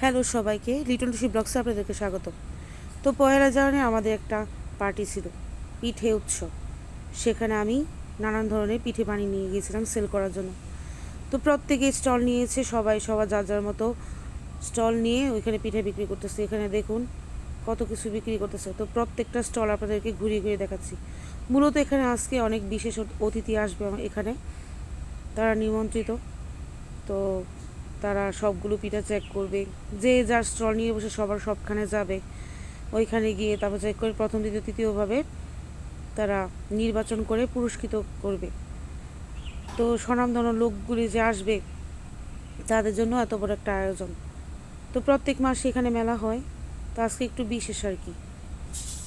Hello সবাইকে লিটন টুসি ব্লগসে আপনাদেরকে স্বাগত তো পয়লা জানুয়ারি আমাদের একটা পার্টি ছিল, পিঠে উৎসব। সেখানে আমি নানান ধরনের পিঠে বানিয়ে নিয়ে গিয়েছিলাম সেল করার জন্য। তো প্রত্যেকে স্টল নিয়েছে, সবাই, সবার যার যার মতো স্টল নিয়ে ওইখানে পিঠে বিক্রি করতেছে। এখানে দেখুন কত কিছু বিক্রি করতেছে। তো প্রত্যেকটা স্টল আপনাদেরকে ঘুরিয়ে ঘুরিয়ে দেখাচ্ছি। মূলত এখানে আজকে অনেক বিশেষ অতিথি আসবে এখানে। তারা নিমন্ত্রিত। তো তারা সবগুলো পিঠা চেক করবে। যে যার স্টল নিয়ে বসে সবার সবখানে যাবে, ওইখানে গিয়ে তারপর চেক করে প্রথম, দ্বিতীয়, তৃতীয়ভাবে তারা নির্বাচন করে পুরস্কৃত করবে। তো স্বনামধন্য লোকগুলি যে আসবে, তাদের জন্য এত বড় একটা আয়োজন। তো প্রত্যেক মাসে এখানে মেলা হয়, তো আজকে একটু বিশেষ আর কি।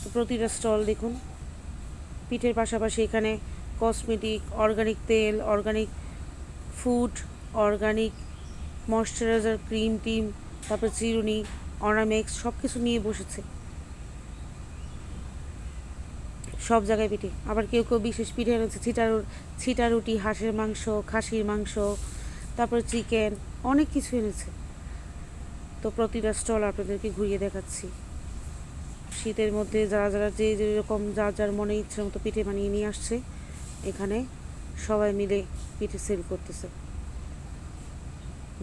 তো প্রতিটা স্টল দেখুন, পিঠের পাশাপাশি এখানে কসমেটিক অর্গানিক তেল organic food organic moisturiser cream team তারপর চিরুনি অর্নামেক্স সব কিছু নিয়ে বসেছে। সব জায়গায় পিঠে। আবার কেউ কেউ বিশেষ পিঠে এনেছে ছিটা ছিটা রুটি হাঁসের মাংস, খাসির মাংস, তারপর চিকেন, অনেক কিছু এনেছে। তো প্রতিটা স্টল আপনাদেরকে ঘুরিয়ে দেখাচ্ছি। শীতের মধ্যে যারা যারা যে যেরকম যার যার মনে ইচ্ছে মতো পিঠে বানিয়ে নিয়ে আসছে, এখানে সবাই মিলে পিঠে সেল করতেছে।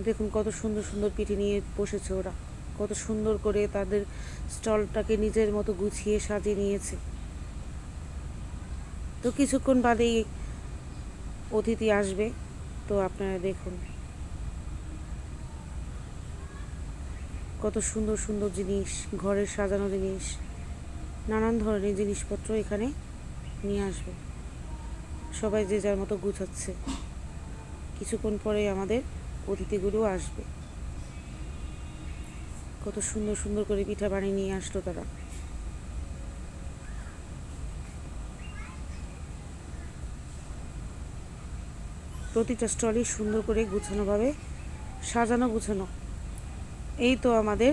দেখুন কত সুন্দর সুন্দর পিঠে নিয়ে বসেছে ওরা। কত সুন্দর করে তাদের স্টলটাকে নিজের মতো গুছিয়ে সাজিয়ে নিয়েছে। তো কিছুক্ষণ বাদেই অতিথি আসবে। তো আপনারা দেখুন। কত সুন্দর সুন্দর জিনিস, ঘরের সাজানো জিনিস, নানান ধরনের জিনিসপত্র এখানে নিয়ে আসবে। সবাই যে যার মতো গুছাচ্ছে। কিছুক্ষণ পরে আমাদের অতিথিগুলো আসবে। কত সুন্দর সুন্দর করে পিঠা বানিয়ে নিয়ে আসলো তারা। প্রতিটা স্টলই সুন্দর করে গুছানোভাবে সাজানো, গুছানো। এই তো আমাদের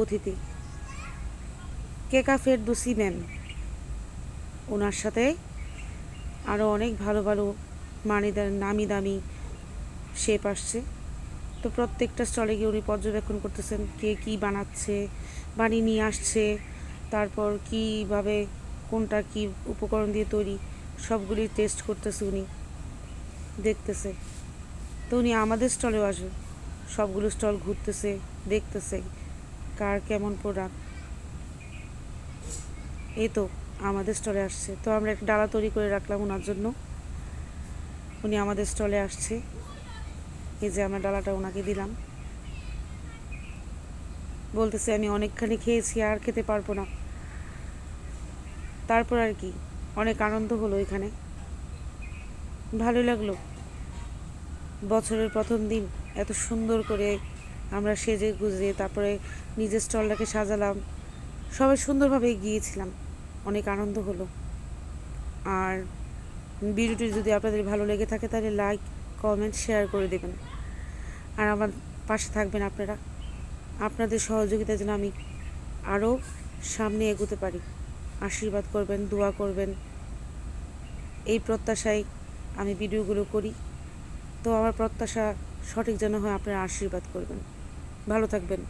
অতিথি। কেকা ফেরদুসি ম্যাম ওনার সাথে আরও অনেক ভালো ভালো মানি নামি দামি শেপ আসছে। তো প্রত্যেকটা স্টলে গিয়ে উনি পর্যবেক্ষণ করতেছেন কে কী বানাচ্ছে, বানিয়ে নিয়ে আসছে, তারপর কীভাবে কোনটা কি উপকরণ দিয়ে তৈরি, সবগুলি টেস্ট করতেছে উনি, দেখতেছে। তো উনি আমাদের স্টলেও আসবে সবগুলো স্টল ঘুরতেছে, দেখতেছে কার কেমন প্রোডাক্ট এই তো আমাদের স্টলে আসছে। তো আমরা একটা ডালা তৈরি করে রাখলাম ওনার জন্য। উনি আমাদের স্টলে আসছে। এই যে আমরা ডালাটা ওনাকে দিলাম। বলতেছে, আমি অনেকখানি খেয়েছি, আর খেতে পারব না। তারপর আর কি, অনেক আনন্দ হলো এখানে। ভালো লাগল। বছরের প্রথম দিন, এত সুন্দর করে আমরা সেজে গুজে, তারপরে নিজের স্টলটাকে সাজালাম। সবাই সুন্দরভাবে গিয়েছিলাম অনেক আনন্দ হলো। আর ভিডিওটি যদি আপনাদের ভালো লেগে থাকে, তাহলে লাইক কমেন্ট শেয়ার করে দেবেন। আর আমার পাশে থাকবেন আপনারা। আপনাদের সহযোগিতা যেন আমি আরও সামনে এগোতে পারি। আশীর্বাদ করবেন, দোয়া করবেন। এই প্রত্যাশায় আমি ভিডিওগুলো করি। তো আমার প্রত্যাশা সঠিক যেন হয়, আপনারা আশীর্বাদ করবেন। ভালো থাকবেন।